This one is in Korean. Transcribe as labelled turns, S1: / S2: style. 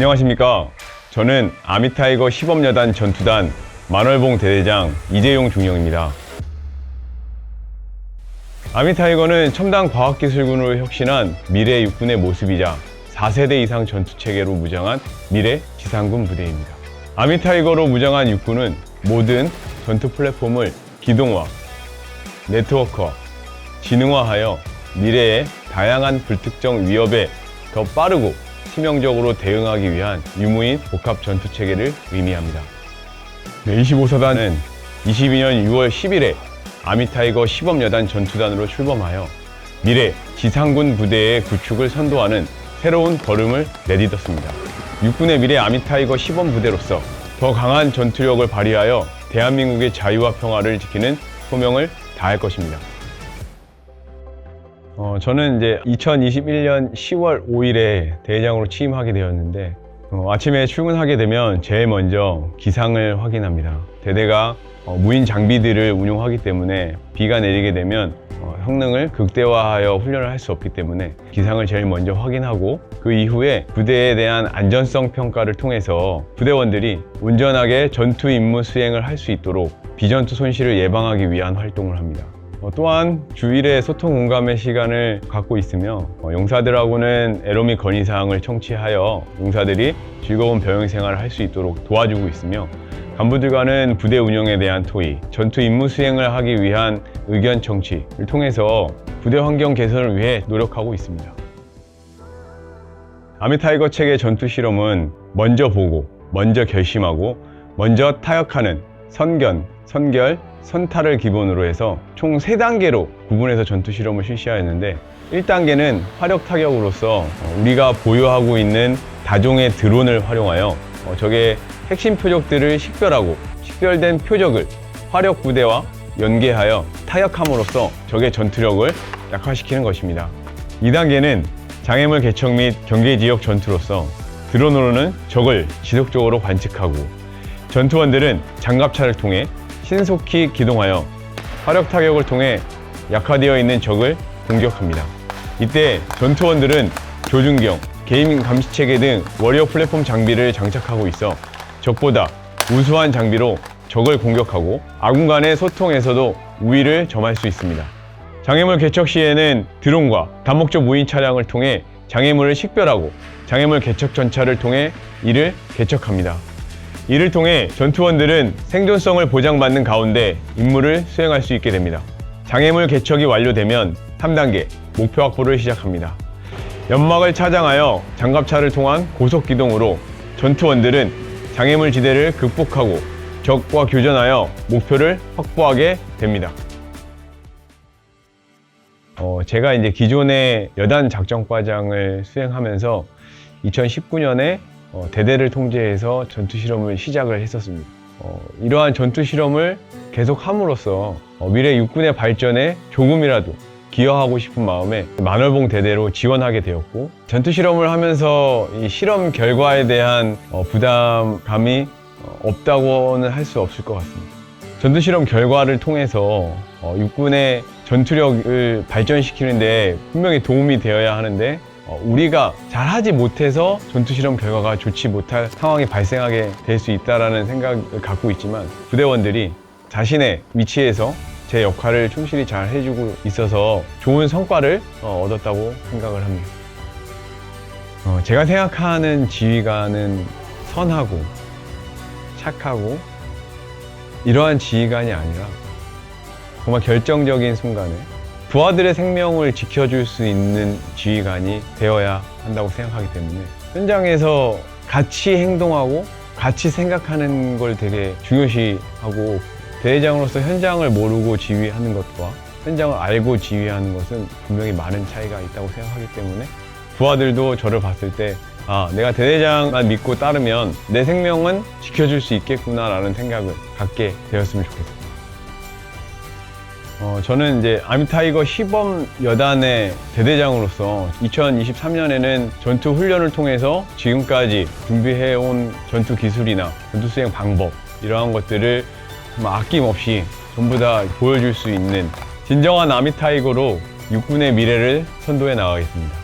S1: 안녕하십니까. 저는 아미타이거 시범여단 전투단 만월봉 대대장 이재용 중령입니다. 아미타이거는 첨단 과학기술군으로 혁신한 미래 육군의 모습이자 4세대 이상 전투체계로 무장한 미래 지상군 부대입니다. 아미타이거로 무장한 육군은 모든 전투 플랫폼을 기동화, 네트워크화, 지능화하여 미래의 다양한 불특정 위협에 더 빠르고 치명적으로 대응하기 위한 유무인 복합 전투 체계를 의미합니다. 네, 25사단은 22년 6월 10일에 아미타이거 시범여단 전투단으로 출범하여 미래 지상군 부대의 구축을 선도하는 새로운 걸음을 내딛었습니다. 육군의 미래 아미타이거 시범 부대로서 더 강한 전투력을 발휘하여 대한민국의 자유와 평화를 지키는 소명을 다할 것입니다. 어, 저는 이제 2021년 10월 5일에 대장으로 취임하게 되었는데 어, 아침에 출근하게 되면 제일 먼저 기상을 확인합니다. 대대가 어, 무인 장비들을 운용하기 때문에 비가 내리게 되면 어, 성능을 극대화하여 훈련을 할 수 없기 때문에 기상을 제일 먼저 확인하고 그 이후에 부대에 대한 안전성 평가를 통해서 부대원들이 운전하게 전투 임무 수행을 할 수 있도록 비전투 손실을 예방하기 위한 활동을 합니다. 어, 또한 주일에 소통 공감의 시간을 갖고 있으며 어, 용사들하고는 및 건의사항을 청취하여 용사들이 즐거운 병영 생활을 할 수 있도록 도와주고 있으며 간부들과는 부대 운영에 대한 토의, 전투 임무 수행을 하기 위한 의견 청취를 통해서 부대 환경 개선을 위해 노력하고 있습니다. 아미타이거 책의 전투 실험은 먼저 보고, 먼저 결심하고, 먼저 타격하는 선견, 선결, 선탈을 기본으로 해서 총 3단계로 구분해서 전투 실험을 실시하였는데 1단계는 화력 타격으로서 어, 우리가 보유하고 있는 다종의 드론을 활용하여 어, 적의 핵심 표적들을 식별하고 식별된 표적을 화력 부대와 연계하여 타격함으로써 적의 전투력을 약화시키는 것입니다. 2단계는 장애물 개척 및 경계 지역 전투로서 드론으로는 적을 지속적으로 관측하고 전투원들은 장갑차를 통해 신속히 기동하여 화력 타격을 통해 약화되어 있는 적을 공격합니다. 이때 전투원들은 조준경, 개인 감시체계 등 워리어 플랫폼 장비를 장착하고 있어 적보다 우수한 장비로 적을 공격하고 아군 간의 소통에서도 우위를 점할 수 있습니다. 장애물 개척 시에는 드론과 다목적 무인 차량을 통해 장애물을 식별하고 장애물 개척 전차를 통해 이를 개척합니다. 이를 통해 전투원들은 생존성을 보장받는 가운데 임무를 수행할 수 있게 됩니다. 장애물 개척이 완료되면 3단계 목표 확보를 시작합니다. 연막을 차장하여 장갑차를 통한 고속 기동으로 전투원들은 장애물 지대를 극복하고 적과 교전하여 목표를 확보하게 됩니다. 어, 제가 이제 기존의 여단 작전과장을 수행하면서 2019년에 어, 대대를 통제해서 전투 실험을 시작을 했었습니다. 어, 이러한 전투 실험을 계속 함으로써 어, 미래 육군의 발전에 조금이라도 기여하고 싶은 마음에 만월봉 대대로 지원하게 되었고 전투 실험을 하면서 이 실험 결과에 대한 어, 부담감이 어, 없다고는 할 수 없을 것 같습니다. 전투 실험 결과를 통해서 어, 육군의 전투력을 발전시키는데 분명히 도움이 되어야 하는데 어, 우리가 잘하지 못해서 전투 실험 결과가 좋지 못할 상황이 발생하게 될 수 있다라는 생각을 갖고 있지만 부대원들이 자신의 위치에서 제 역할을 충실히 잘 해주고 있어서 좋은 성과를 어, 얻었다고 생각을 합니다. 어, 제가 생각하는 지휘관은 선하고 착하고 이러한 지휘관이 아니라 정말 결정적인 순간에 부하들의 생명을 지켜줄 수 있는 지휘관이 되어야 한다고 생각하기 때문에 현장에서 같이 행동하고 같이 생각하는 걸 되게 중요시하고 대회장으로서 현장을 모르고 지휘하는 것과 현장을 알고 지휘하는 것은 분명히 많은 차이가 있다고 생각하기 때문에 부하들도 저를 봤을 때 아, 내가 대대장만 믿고 따르면 내 생명은 지켜줄 수 있겠구나라는 생각을 갖게 되었으면 좋겠습니다. 어, 저는 이제 아미타이거 시범 여단의 대대장으로서 2023년에는 전투 훈련을 통해서 지금까지 준비해온 전투 기술이나 전투 수행 방법 이러한 것들을 아낌없이 전부 다 보여줄 수 있는 진정한 아미타이거로 육군의 미래를 선도해 나가겠습니다.